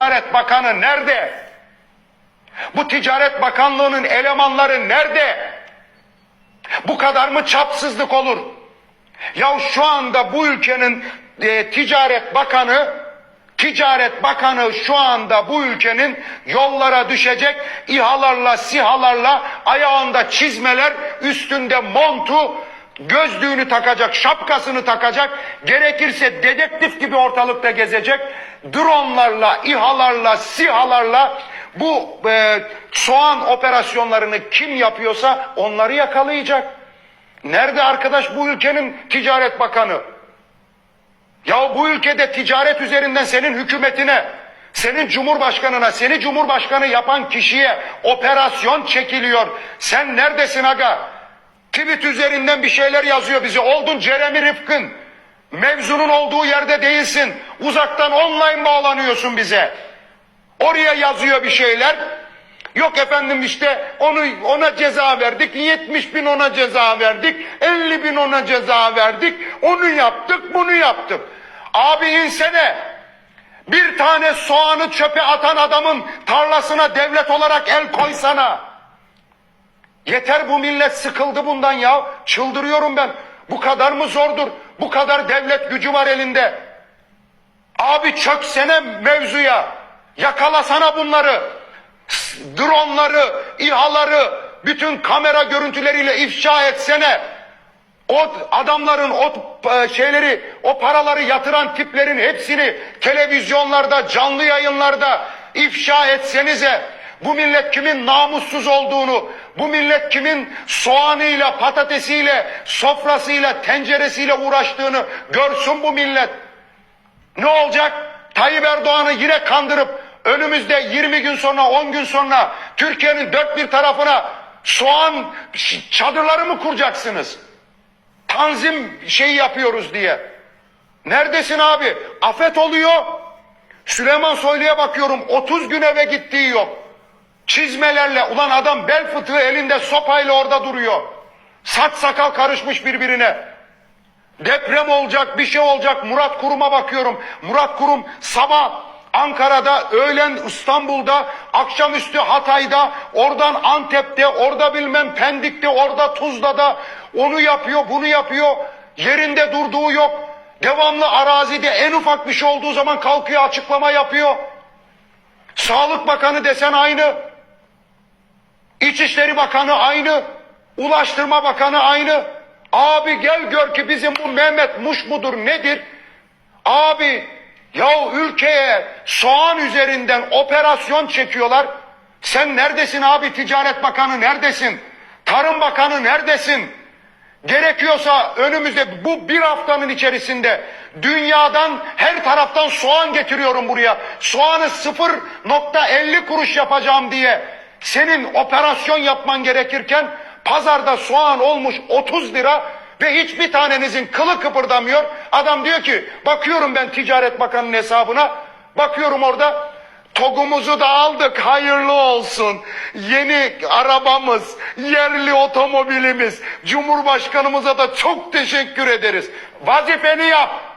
Ticaret Bakanı nerede? Bu Ticaret Bakanlığı'nın elemanları nerede? Bu kadar mı çapsızlık olur? Ya şu anda bu ülkenin e, Ticaret Bakanı Ticaret Bakanı şu anda bu ülkenin yollara düşecek İHA'larla, SİHA'larla ayağında çizmeler, üstünde montu, gözlüğünü takacak, şapkasını takacak, gerekirse dedektif gibi ortalıkta gezecek, dronlarla, İHA'larla, SİHA'larla bu e, soğan operasyonlarını kim yapıyorsa onları yakalayacak. Nerede arkadaş bu ülkenin ticaret bakanı? Ya bu ülkede ticaret üzerinden senin hükümetine, senin cumhurbaşkanına, seni cumhurbaşkanı yapan kişiye operasyon çekiliyor. Sen neredesin aga? Tweet üzerinden bir şeyler yazıyor bize. Oldun Jeremy Rifkin. Mevzunun olduğu yerde değilsin. Uzaktan online bağlanıyorsun bize. Oraya yazıyor bir şeyler. Yok efendim işte onu ona ceza verdik. 70 bin ona ceza verdik. 50 bin ona ceza verdik. Onu yaptık bunu yaptık. Abi insene. Bir tane soğanı çöpe atan adamın tarlasına devlet olarak el koysana. Yeter bu millet sıkıldı bundan ya. Çıldırıyorum ben. Bu kadar mı zordur? Bu kadar devlet gücü var elinde. Abi çöksene mevzuya. Yakalasana bunları. Dronları, İHA'ları, bütün kamera görüntüleriyle ifşa etsene. O adamların o e, şeyleri, o paraları yatıran tiplerin hepsini televizyonlarda, canlı yayınlarda ifşa etsenize. Bu millet kimin namussuz olduğunu, bu millet kimin soğanıyla, patatesiyle, sofrasıyla, tenceresiyle uğraştığını görsün bu millet. Ne olacak? Tayyip Erdoğan'ı yine kandırıp önümüzde 20 gün sonra 10 gün sonra Türkiye'nin dört bir tarafına soğan çadırları mı kuracaksınız? Tanzim şeyi yapıyoruz diye. Neredesin abi? Afet oluyor. Süleyman Soylu'ya bakıyorum 30 gün eve gittiği yok. Çizmelerle ulan adam bel fıtığı elinde sopayla orada duruyor. Saç sakal karışmış birbirine. Deprem olacak, bir şey olacak. Murat Kurum'a bakıyorum. Murat Kurum sabah Ankara'da, öğlen İstanbul'da, akşamüstü Hatay'da, oradan Antep'te, orada bilmem Pendik'te, orada Tuzla'da onu yapıyor, bunu yapıyor. Yerinde durduğu yok. Devamlı arazide en ufak bir şey olduğu zaman kalkıyor açıklama yapıyor. Sağlık Bakanı desen aynı. İçişleri Bakanı aynı. Ulaştırma Bakanı aynı. Abi gel gör ki bizim bu Mehmet Muş mudur nedir? Abi ya ülkeye soğan üzerinden operasyon çekiyorlar. Sen neredesin abi Ticaret Bakanı neredesin? Tarım Bakanı neredesin? Gerekiyorsa önümüzde bu bir haftanın içerisinde dünyadan her taraftan soğan getiriyorum buraya. Soğanı 0.50 kuruş yapacağım diye senin operasyon yapman gerekirken pazarda soğan olmuş 30 lira ve hiçbir tanenizin kılı kıpırdamıyor. Adam diyor ki bakıyorum ben Ticaret Bakanı'nın hesabına bakıyorum orada TOG'umuzu da aldık hayırlı olsun. Yeni arabamız, yerli otomobilimiz, Cumhurbaşkanımıza da çok teşekkür ederiz. Vazifeni yap.